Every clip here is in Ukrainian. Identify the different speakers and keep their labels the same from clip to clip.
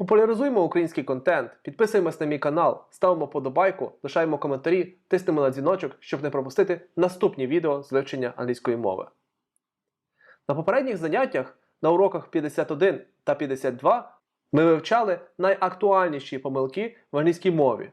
Speaker 1: Популяризуємо український контент, підписуємось на мій канал, ставимо подобайку, лишаємо коментарі, тиснемо на дзвіночок, щоб не пропустити наступні відео з вивчення англійської мови. На попередніх заняттях на уроках 51 та 52 ми вивчали найактуальніші помилки в англійській мові.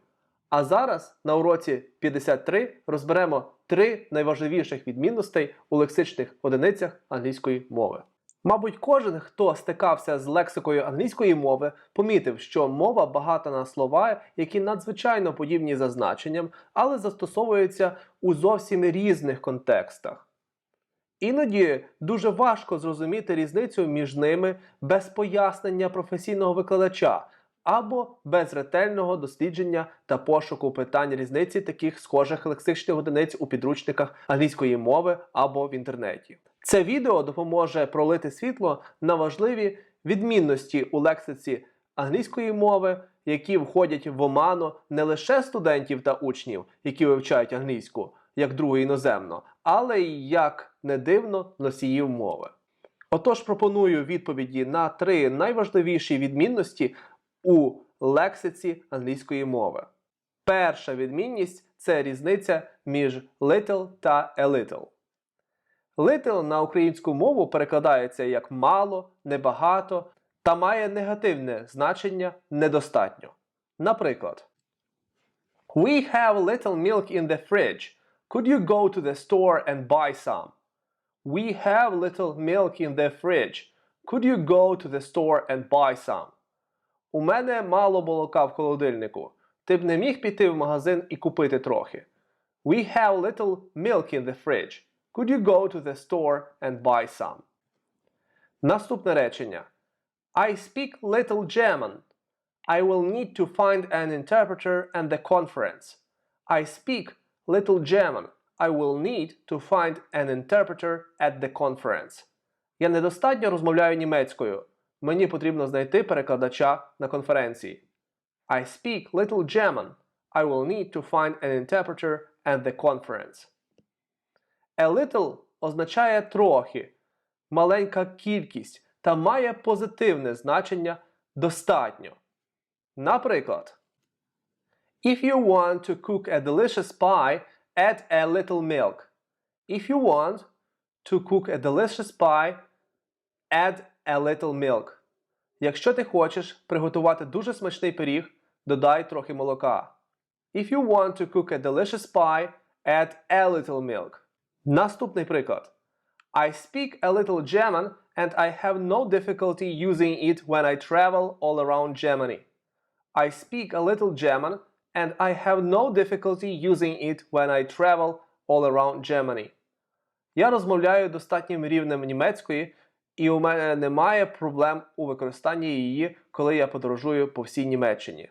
Speaker 1: А зараз на уроці 53 розберемо три найважливіших відмінностей у лексичних одиницях англійської мови. Мабуть, кожен, хто стикався з лексикою англійської мови, помітив, що мова багата на слова, які надзвичайно подібні за значенням, але застосовуються у зовсім різних контекстах. Іноді дуже важко зрозуміти різницю між ними без пояснення професійного викладача або без ретельного дослідження та пошуку питань різниці таких схожих лексичних одиниць у підручниках англійської мови або в інтернеті. Це відео допоможе пролити світло на важливі відмінності у лексиці англійської мови, які входять в оману не лише студентів та учнів, які вивчають англійську як другу іноземну, але й як не дивно носіїв мови. Отож, пропоную відповіді на три найважливіші відмінності у лексиці англійської мови. Перша відмінність це різниця між little та a little. Little на українську мову перекладається як мало, небагато та має негативне значення недостатньо. Наприклад, We have little milk in the fridge. Could you go to the store and buy some? We have little milk in the fridge. Could you go to the store and buy some? У мене мало молока в холодильнику. Ти б не міг піти в магазин і купити трохи. We have little milk in the fridge. Could you go to the store and buy some? Наступне речення. I speak little German. I will need to find an interpreter and the conference. I speak little German. I will need to find an interpreter at the conference. Я недостатньо розмовляю німецькою. Мені потрібно знайти перекладача на конференції. I speak little German. I will need to find an interpreter at the conference. A little означає трохи, маленька кількість та має позитивне значення достатньо. Наприклад, If you want to cook a delicious pie, add a little milk. If you want to cook a delicious pie, add a little milk. Якщо ти хочеш приготувати дуже смачний пиріг, додай трохи молока. If you want to cook a delicious pie, add a little milk. Наступний приклад. I speak a little German and I have no difficulty using it when I travel all around Germany. I speak a little German and I have no difficulty using it when I travel all around Germany. Я розмовляю достатнім рівнем німецької, і у мене немає проблем у використанні її, коли я подорожую по всій Німеччині.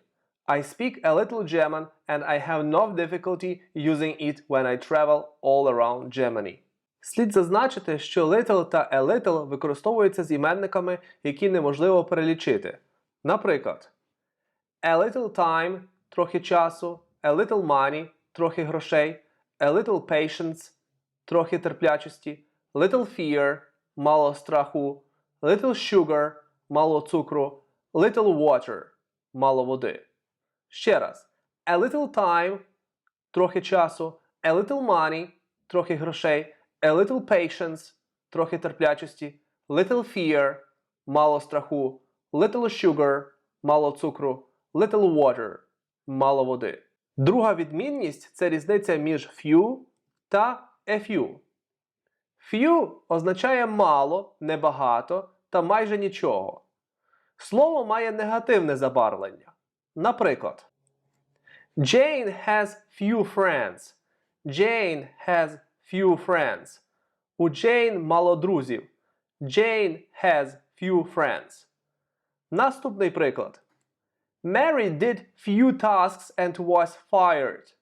Speaker 1: I speak a little German and I have no difficulty using it when I travel all around Germany. Слід зазначити, що little та a little використовуються з іменниками, які неможливо перелічити. Наприклад, a little time трохи часу, a little money трохи грошей, a little patience трохи терплячості, little fear мало страху, little sugar мало цукру, little water мало води. Ще раз. A little time трохи часу, a little money трохи грошей, a little patience трохи терплячості, little fear мало страху, little sugar мало цукру, little water мало води. Друга відмінність це різниця між few та a few. Few означає мало, небагато та майже нічого. Слово має негативне забарвлення. Наприклад, Jane has few friends. Jane has few friends. У Jane мало друзів. Jane has few friends. Наступний приклад. Mary did few tasks and was fired.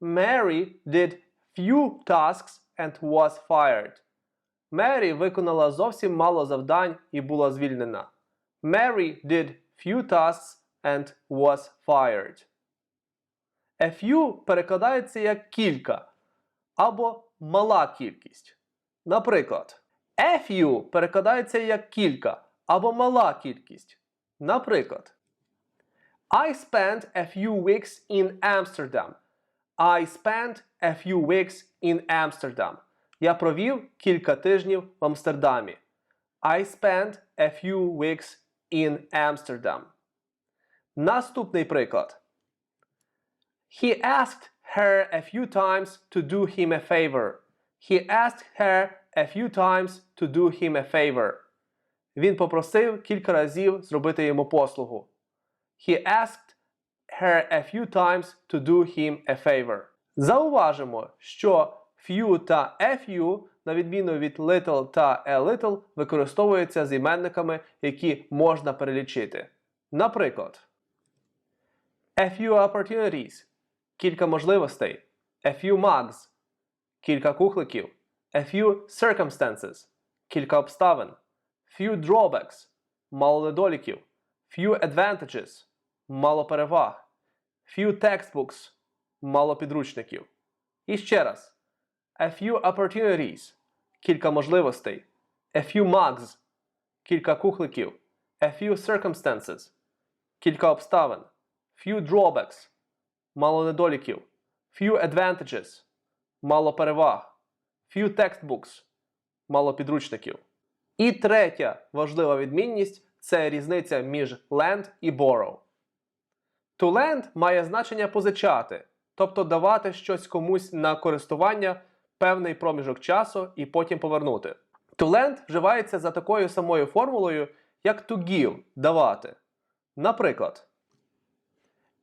Speaker 1: Mary did few tasks and was fired. Мері виконала зовсім мало завдань і була звільнена. Mary did few tasks and was fired. Few перекладається як кілька або мала кількість. Наприклад, a few перекладається як кілька або мала кількість. Наприклад, I spent a few weeks in Amsterdam. I spent a few weeks in Amsterdam. Я провів кілька тижнів в Амстердамі. I spent a few weeks in Amsterdam. Наступний приклад. He asked her a few times to do him a favor. He asked her a few times to do him a favor. Він попросив кілька разів зробити йому послугу. He asked her a few times to do him a favor. Зауважимо, що few та a few, на відміну від little та a little, використовуються з іменниками, які можна перелічити. Наприклад, a few opportunities кілька можливостей, a few mugs кілька кухликів, a few circumstances кілька обставин, few drawbacks мало недоліків, few advantages мало переваг, few textbooks мало підручників. І ще раз. A few opportunities кілька можливостей, a few mugs кілька кухликів, a few circumstances кілька обставин, few drawbacks мало недоліків, few advantages мало переваг, few textbooks мало підручників. І третя важлива відмінність це різниця між lend і borrow. To lend має значення позичати, тобто давати щось комусь на користування певний проміжок часу і потім повернути. To lend вживається за такою самою формулою, як to give давати. Наприклад,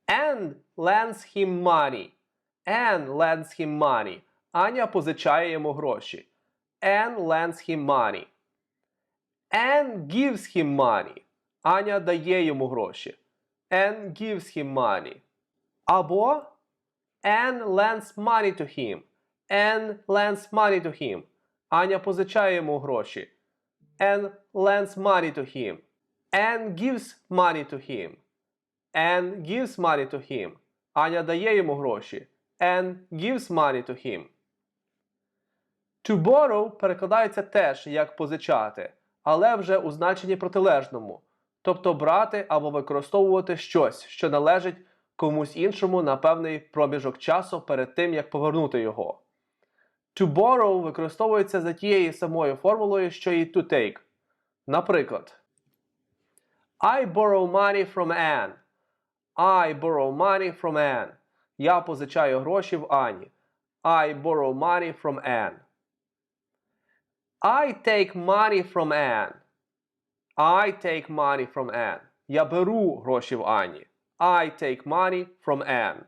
Speaker 1: Anne lends him money. Anne lends him money. Аня позичає йому гроші. Anne lends him money. Anne gives him money. Аня дає йому гроші. Anne gives him money. Або Anne lends money to him. Anne lends money to him. Аня позичає йому гроші. Anne lends money to him. Anne gives money to him. Anne gives money to him. Аня дає йому гроші. Anne gives money to him. To borrow перекладається теж як позичати, але вже у значенні протилежному, тобто брати або використовувати щось, що належить комусь іншому на певний проміжок часу перед тим, як повернути його. To borrow використовується за тією самою формулою, що і to take. Наприклад, I borrow money from Anne. I borrow money from Anne. Я позичаю гроші в Ані. I borrow money from Anne. I take money from Anne. I take money from Anne. Я беру гроші в Ані. I take money from Anne.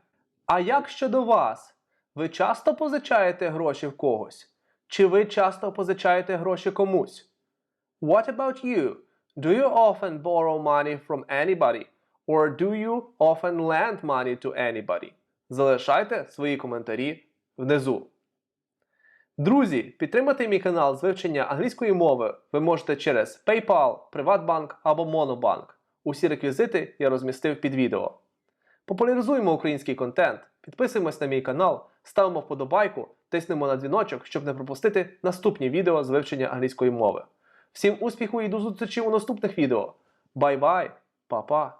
Speaker 1: А як щодо вас? Ви часто позичаєте гроші в когось? Чи ви часто позичаєте гроші комусь? What about you? Do you often borrow money from anybody? Or do you often lend money to anybody? Залишайте свої коментарі внизу. Друзі, підтримати мій канал з вивчення англійської мови ви можете через PayPal, Приватбанк або Monobank. Усі реквізити я розмістив під відео. Популяризуємо український контент, підписуємось на мій канал, ставимо вподобайку, тиснемо на дзвіночок, щоб не пропустити наступні відео з вивчення англійської мови. Всім успіху і до зустрічі у наступних відео. Бай-бай, па-па!